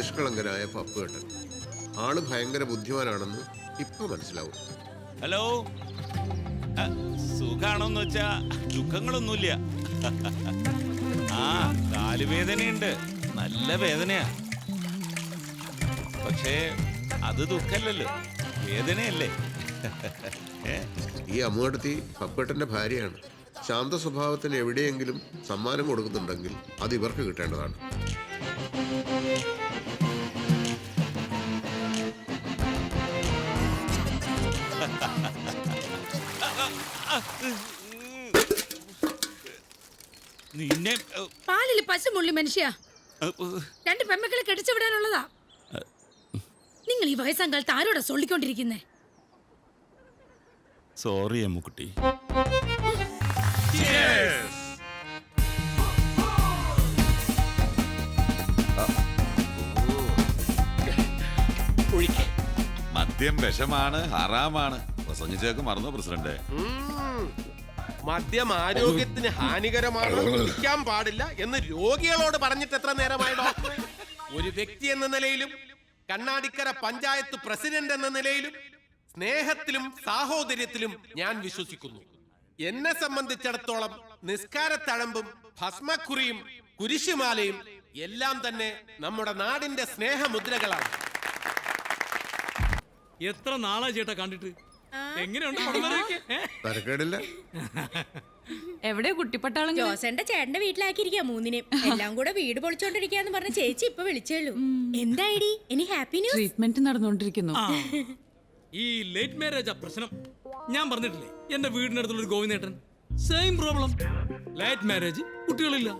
നിഷ്കളങ്കനായ പപ്പുകെട്ടൻ ആൾ ഭയങ്കര ബുദ്ധിമാനാണെന്ന് ഇപ്പൊ മനസ്സിലാവും. ഹലോ? സുഖാണോന്ന് വെച്ചാ ദുഃഖങ്ങളൊന്നുമില്ല. ആ കാലുവേദനയുണ്ട് നല്ല വേദനയാ. പക്ഷേ അത് ദുഃഖല്ലല്ലോ. വേദനയല്ലേ. ഈ അമ്മുകടത്തി പപ്പേട്ടന്റെ ഭാര്യയാണ്. ശാന്ത സ്വഭാവത്തിന് എവിടെയെങ്കിലും സമ്മാനം കൊടുക്കുന്നുണ്ടെങ്കിൽ അത് ഇവർക്ക് കിട്ടേണ്ടതാണ്. നിന്നെ പാലിൽ പശുമുള്ളി മനുഷ്യ. രണ്ട് പെമ്മക്കളെ കെട്ടിച്ചു വിടാനുള്ളതാ. നിങ്ങൾ ഈ വയസ്സാം കാലത്ത് ആരോടാ സൊള്ളിക്കൊണ്ടിരിക്കുന്നേ? സോറി അമ്മുക്കുട്ടി. മദ്യം വിഷമാണ് ഹറാമാണ്. പ്രസംഗിച്ചേക്ക് മറന്നു പ്രസിഡന്റ്? ഉം. മദ്യം ആരോഗ്യത്തിന് ഹാനികരമാണ് കുടിക്കാൻ പാടില്ല എന്ന് രോഗികളോട് പറഞ്ഞിട്ട് എത്ര നേരമായി ഡോക്ടറെ ഒരു വ്യക്തി എന്ന നിലയിലും കണ്ണാടിക്കര പഞ്ചായത്ത് പ്രസിഡന്റ് എന്ന നിലയിലും സ്നേഹത്തിലും സാഹോദര്യത്തിലും ഞാൻ വിശ്വസിക്കുന്നു. എന്നെ സംബന്ധിച്ചിടത്തോളം നിസ്കാരത്തഴമ്പും ഭസ്മക്കുറിയും കുരിശുമാലയും എല്ലാം തന്നെ നമ്മുടെ നാടിന്റെ സ്നേഹമുദ്രകളാണ്. എത്ര നാളാ ചേട്ടാ കണ്ടിട്ട്? എങ്ങനെയുണ്ട് പടം ഏ? തരക്കേടില്ല. എവിടെ കുട്ടിപ്പട്ടാളം ജോസന്റെ ചേട്ടന്റെ വീട്ടിലാക്കിയിരിക്കാ മൂന്നിനെയും എല്ലാം കൂടെ വീട് പൊളിച്ചോണ്ടിരിക്കാന്ന് പറഞ്ഞ ചേച്ചി ഇപ്പൊ വിളിച്ചേള്ളൂ എന്തായിടി ഇനി ഹാപ്പി ന്യൂസ് ട്രീറ്റ്മെന്റ് നടന്നുകൊണ്ടിരിക്കുന്നു. ആ. ഈ ലേറ്റ് മാരേജ് ആ പ്രശ്നം ഞാൻ പറഞ്ഞിട്ടില്ലേ? എന്റെ വീടിനടുത്തുള്ള ഒരു ഗോവിന്ദേട്ടൻ. സെയിം പ്രോബ്ലം ലേറ്റ് മാരേജ് കുട്ടികളില്ല.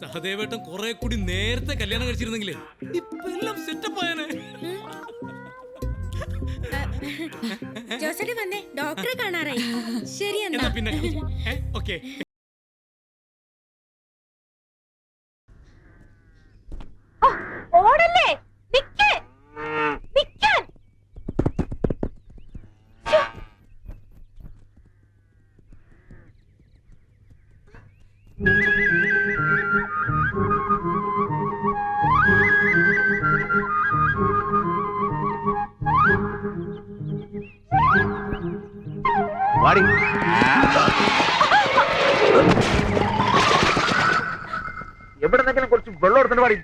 സഹദേവേട്ടൻ കുറെ കൂടി നേരത്തെ കല്യാണം കഴിച്ചിരുന്നെങ്കിലേ ഇപ്പൊ എല്ലാം സെറ്റപ്പ് ആയനെ. ജോസന്റെ വന്നേ. ഡോക്ടറെ കാണാറായി. ശരി എന്നാ. പിന്നെ. ഓക്കെ. എടുത്തിട്ട് വാടി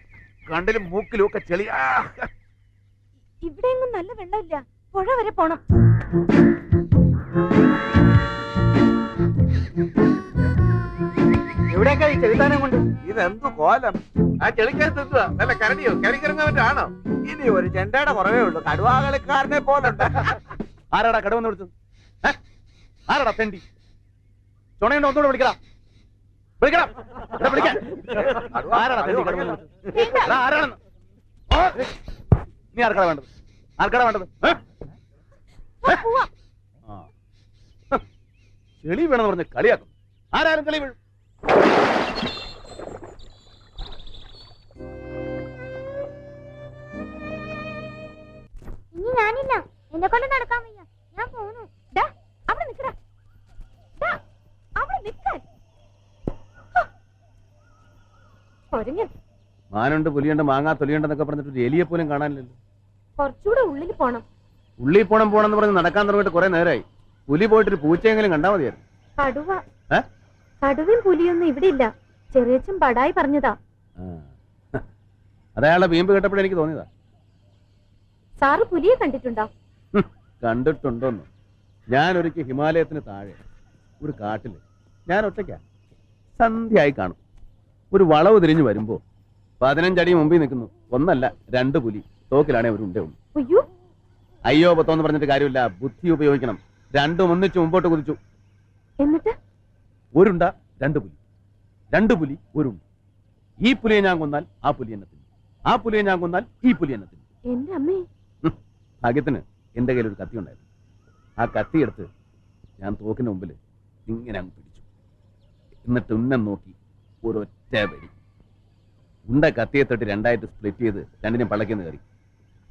കണ്ടിലും മൂക്കിലും ഒക്കെ ചെളി. ഇവിടെ എങ്ങും നല്ല വെള്ളമില്ല. പുഴ വരെ പോണം. എവിടെയൊക്കെ ഈ ചെറുതാനം കൊണ്ട്? ഇതെന്ത് കോലം? ആ ചെളിക്കകത്ത് എന്തുവാ നല്ല കരടിയോ? കരിക്കിറങ്ങാനാണോ ഇനി ഒരു ചെണ്ടയുടെ കുറവേ ഉള്ളൂ. കടുവാകളിക്കാരനെ പോലുണ്ട്. ആരാടാ കടുവെന്ന് വിളിച്ചത്? ആരാടാ തെണ്ടി? ചുണയുണ്ടോ? ഒന്നുകൂടെ വിളിക്കടാ. വിളിക്കടാ ഇവിടെ വിളിക്കാൻ. ആരാണെന്ന്? നീ ആർക്കടാ വേണ്ടത്? ആർക്കടാ വേണ്ടത്. ചെളി വേണമെന്ന് പറഞ്ഞ് കളിയാക്കും. ആരാരും കളി വീഴും. ഇനി ഞാനില്ല. എന്നെ കൊണ്ട് നടക്കാൻ വയ്യ. ഞാൻ പോന്നു. അവിടെ നിക്കടാ മാനുണ്ട് പുലിയുണ്ട് മാങ്ങാ തൊലിയുണ്ടെന്നൊക്കെ പറഞ്ഞിട്ട് ഒരു എലിയെ പോലും കാണാനില്ലല്ലോ. കുറച്ചുകൂടെ ഉള്ളിൽ പോണം. ഉള്ളിൽ പോണം പോണെന്ന് പറഞ്ഞ് നടക്കാൻ തുടങ്ങിയിട്ട് കുറെ നേരമായി പുലി പോയിട്ട് ഒരു പൂച്ചയെങ്കിലും കണ്ടാ മതിയായിരുന്നു. കടുവ. ഏ? കടുവയും പുലിയൊന്നും ഇവിടെ ഇല്ല ചെറിയ പടായി പറഞ്ഞതാ. ആ. അതയാളുടെ വീമ്പ് കേട്ടപ്പോഴേ എനിക്ക് തോന്നിയതാ. സാറ് പുലിയെ കണ്ടിട്ടുണ്ടോ? ഹും, കണ്ടിട്ടുണ്ടോന്ന്. ഞാൻ ഒരിക്കൽ ഹിമാലയത്തിന് താഴെ ഒരു കാട്ടിൽ ഞാൻ ഒറ്റയ്ക്കാ സന്ധ്യയായി കാണും. ഒരു വളവ് തിരിഞ്ഞു വരുമ്പോ പതിനഞ്ചടി മുമ്പിൽ നിൽക്കുന്നു. ഒന്നല്ല രണ്ട് പുലി. തോക്കിലാണേ ഒരു ഉണ്ടേ അയ്യോ. അയ്യോ പത്തോന്ന് പറഞ്ഞിട്ട് കാര്യമില്ല. ബുദ്ധി ഉപയോഗിക്കണം. രണ്ടും ഒന്നിച്ച് മുമ്പോട്ട് കുതിച്ചു. എന്നിട്ട്? ഒരുണ്ട രണ്ട് പുലി. രണ്ട് പുലി ഒരുണ്ട് ഈ പുലിയെ ഞാൻ കൊന്നാൽ ആ പുലി എന്നെ തിന്നു ആ പുലിയെ ഞാൻ കൊന്നാൽ ഈ പുലി എന്നെ തിന്നു എന്റെ അമ്മേ. ഭാഗ്യത്തിന് എന്റെ കയ്യിൽ ഒരു കത്തി ഉണ്ടായിരുന്നു. ആ കത്തി എടുത്ത് ഞാൻ തോക്കിന് മുമ്പിൽ ഇങ്ങനെ അങ്ങ് പിടിച്ചു. എന്നിട്ട് ഉന്നം നോക്കി ഒരൊറ്റ വെടി ഉണ്ട കത്തിയെ തൊട്ട് രണ്ടായിട്ട് സ്പ്ലിറ്റ് ചെയ്ത് രണ്ടിനും പള്ളക്കിന്ന് കയറി.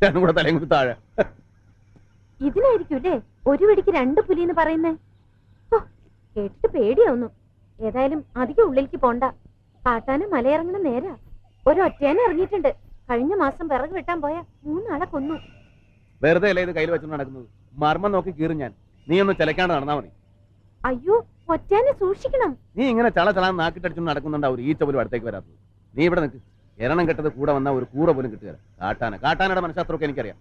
രണ്ടും കൂടെ തലയും കൂടി താഴെ. ഇതിനായിരിക്കും അല്ലേ ഒരു വെടിക്ക് രണ്ട് പുലി എന്ന് പറയുന്നേ? കേട്ടിട്ട് പേടിയാവുന്നു. ഏതായാലും അധികം ഉള്ളിലേക്ക് പോണ്ട. കാട്ടാനും മലയിറങ്ങണം നേരാ. ഒരു ഒറ്റയാനെ ഇറങ്ങിയിട്ടുണ്ട്. കഴിഞ്ഞ മാസം വിറക് വെട്ടാൻ പോയ മൂന്നാളെ കൊന്നു. വെറുതെ അല്ലേ ഇത് കയ്യിൽ വെച്ചോണ്ട് നടക്കുന്നത്? മർമ്മം നോക്കി കീറും ഞാൻ. നീ ഒന്ന് ചിലക്കാണ്ട് നടന്നാ മതി. അയ്യോ ഒറ്റേനെ സൂക്ഷിക്കണം. നീ ഇങ്ങനെ ചള ചള നാക്കിട്ടടിച്ചു നടക്കുന്നുണ്ട് ഒരു ഈച്ച പോലും അടുത്തേക്ക് വരാത്തത്. നീ ഇവിടെ നിൽക്ക് എരണം കെട്ടത് കൂടെ വന്ന ഒരു കൂറ പോലും കിട്ടുക കാട്ടാന. കാട്ടാനയുടെ മനഃശാസ്ത്രമൊക്കെ എനിക്കറിയാം.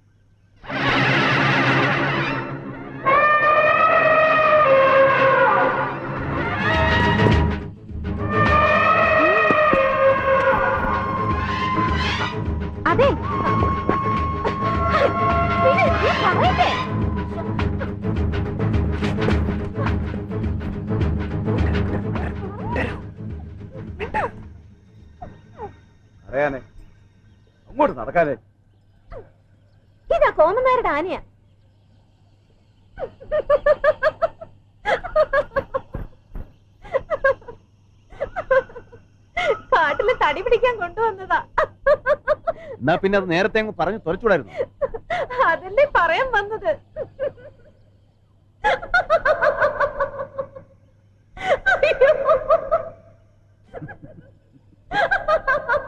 അറിയാനേ അങ്ങോട്ട് നടക്കാനേ. ഇതാ കോമന്നാരുടെ ആനയാ. കാട്ടിൽ തടി പിടിക്കാൻ കൊണ്ടുവന്നതാ. എന്നാ പിന്നെ അത് നേരത്തെ അങ്ങ് പറഞ്ഞു തുറച്ചുകൂടായിരുന്നു അതല്ലേ പറയാൻ വന്നത്. അവനകത്തോട്ട്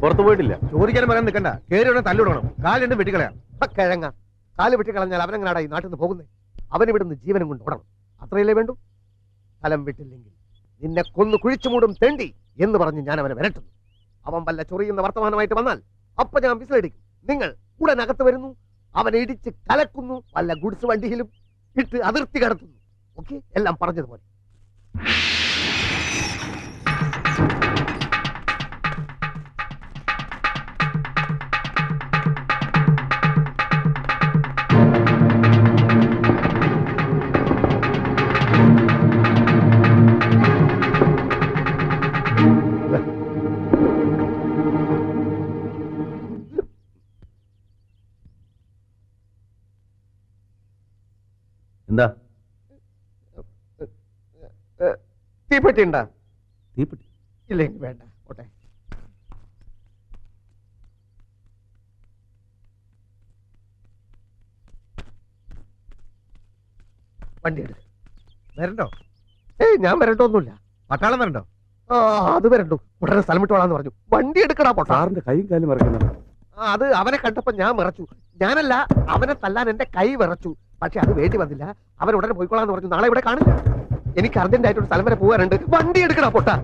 പുറത്തു പോയിട്ടില്ല. ചോദിക്കാനും പറയാൻ നിൽക്കണ്ട. കയറി തല്ലിടണം കാലിണ്ട് വെട്ടിക്കളയാം. കിഴങ്ങ. കാൽ വെട്ടിക്കളഞ്ഞാൽ അവനെങ്ങനാടാ ഈ നാട്ടിൽ നിന്ന് പോകുന്നത് അവൻ ഇവിടുന്ന് ജീവനും കൊണ്ട് ഓടണം. അത്രയല്ലേ വേണ്ടു? സ്ഥലം വിട്ടില്ലെങ്കിൽ നിന്നെ കൊന്നു കുഴിച്ചു മൂടും തെണ്ടി എന്ന് പറഞ്ഞ് ഞാൻ അവനെ വിരട്ടുന്നു. അവൻ വല്ല ചൊറിയുന്ന വർത്തമാനമായിട്ട് വന്നാൽ അപ്പൊ ഞാൻ വിസിലടിക്കും. നിങ്ങൾ ഉടനകത്ത് വരുന്നു. അവൻ ഇടിച്ച് കലക്കുന്നു. വല്ല ഗുഡ്സ് വണ്ടിയിലും ഇട്ട് അതിർത്തി കടത്തുന്നു. ഓക്കെ? എല്ലാം പറഞ്ഞതുപോലെ. തീപ്പെട്ടി ഉണ്ടാ തീപ്പെട്ടി. ഇല്ലെങ്കിൽ വേണ്ട ഓട്ടെ വണ്ടി എടുക്ക്. വരണ്ടോ? ഏയ് ഞാൻ വരണ്ടോന്നുമില്ല പട്ടാളം വരണ്ടോ? ആ അത് വരണ്ടു. ഉടനെ സ്ഥലം വിട്ടോളാന്ന് പറഞ്ഞു. വണ്ടി എടുക്കടാ പൊട്ടാ. സാറിന്റെ കൈയും കാലും മറക്കുന്നുണ്ട് ആ, അത് അവനെ കണ്ടപ്പോ ഞാൻ വിറച്ചു. ഞാനല്ല അവനെ തല്ലാൻ എന്റെ കൈ വിറച്ചു. പക്ഷെ അത് വേണ്ടി വന്നില്ല. അവൻ ഉടനെ പോയിക്കോളാന്ന് പറഞ്ഞു. നാളെ ഇവിടെ കാണില്ല. എനിക്ക് അർജന്റ് ആയിട്ട് ഒരു സ്ഥലം വരെ പോവാറുണ്ട് വണ്ടി എടുക്കണ പൊട്ടാ.